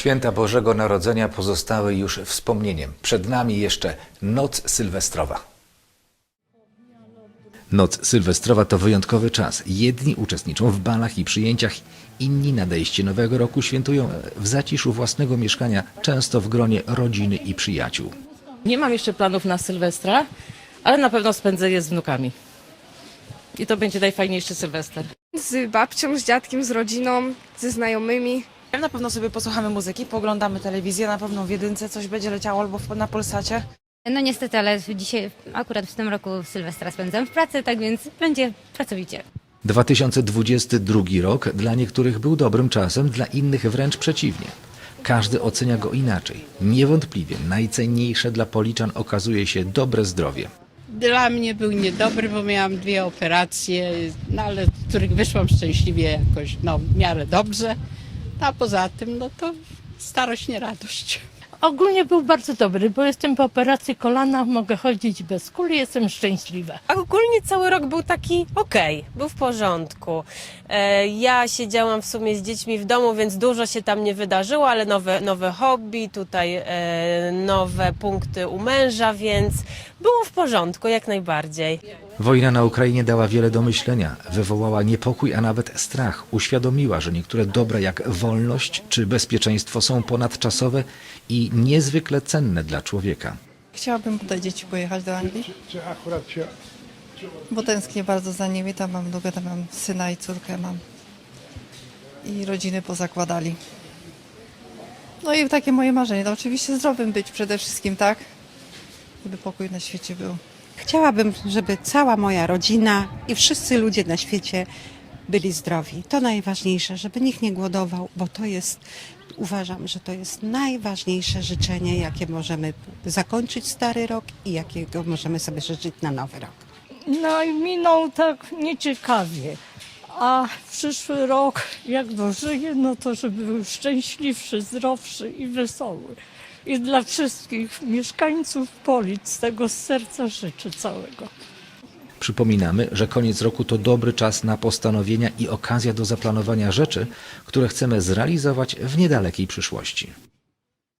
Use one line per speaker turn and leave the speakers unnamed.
Święta Bożego Narodzenia pozostały już wspomnieniem. Przed nami jeszcze noc sylwestrowa. Noc sylwestrowa to wyjątkowy czas. Jedni uczestniczą w balach i przyjęciach, inni nadejście nowego roku świętują w zaciszu własnego mieszkania, często w gronie rodziny i przyjaciół.
Nie mam jeszcze planów na Sylwestra, ale na pewno spędzę je z wnukami. I to będzie najfajniejszy Sylwester.
Z babcią, z dziadkiem, z rodziną, ze znajomymi.
Na pewno sobie posłuchamy muzyki, poglądamy telewizję, na pewno w jedynce coś będzie leciało albo w- na Polsacie.
No niestety, ale dzisiaj, akurat w tym roku Sylwestra spędzam w pracy, tak więc będzie pracowicie.
2022 rok dla niektórych był dobrym czasem, dla innych wręcz przeciwnie. Każdy ocenia go inaczej. Niewątpliwie najcenniejsze dla Policzan okazuje się dobre zdrowie.
Dla mnie był niedobry, bo miałam dwie operacje, no ale z których wyszłam szczęśliwie jakoś, no w miarę dobrze. A poza tym, no to starość nie radość.
Ogólnie był bardzo dobry, bo jestem po operacji kolana, mogę chodzić bez kuli, jestem szczęśliwa.
A ogólnie cały rok był taki okej, był w porządku. E, ja siedziałam w sumie z dziećmi w domu, więc dużo się tam nie wydarzyło, ale nowe, nowe hobby, tutaj e, nowe punkty u męża, więc było w porządku, jak najbardziej.
Wojna na Ukrainie dała wiele do myślenia, wywołała niepokój, a nawet strach. Uświadomiła, że niektóre dobra jak wolność czy bezpieczeństwo są ponadczasowe i niezwykle cenne dla człowieka.
Chciałabym do dzieci pojechać do Anglii. Bo tęsknię bardzo za nimi. Tam mam długo, tam mam syna i córkę mam. I rodziny pozakładali. No i takie moje marzenie. No oczywiście zdrowym być przede wszystkim, tak? Żeby pokój na świecie był.
Chciałabym, żeby cała moja rodzina i wszyscy ludzie na świecie byli zdrowi. To najważniejsze, żeby nikt nie głodował, bo to jest, uważam, że to jest najważniejsze życzenie, jakie możemy zakończyć stary rok i jakiego możemy sobie życzyć na nowy rok.
No i minął tak nieciekawie. A przyszły rok, jak dożyję, no to żeby był szczęśliwszy, zdrowszy i wesoły. I dla wszystkich mieszkańców Polic tego z serca życzę całego.
Przypominamy, że koniec roku to dobry czas na postanowienia i okazja do zaplanowania rzeczy, które chcemy zrealizować w niedalekiej przyszłości.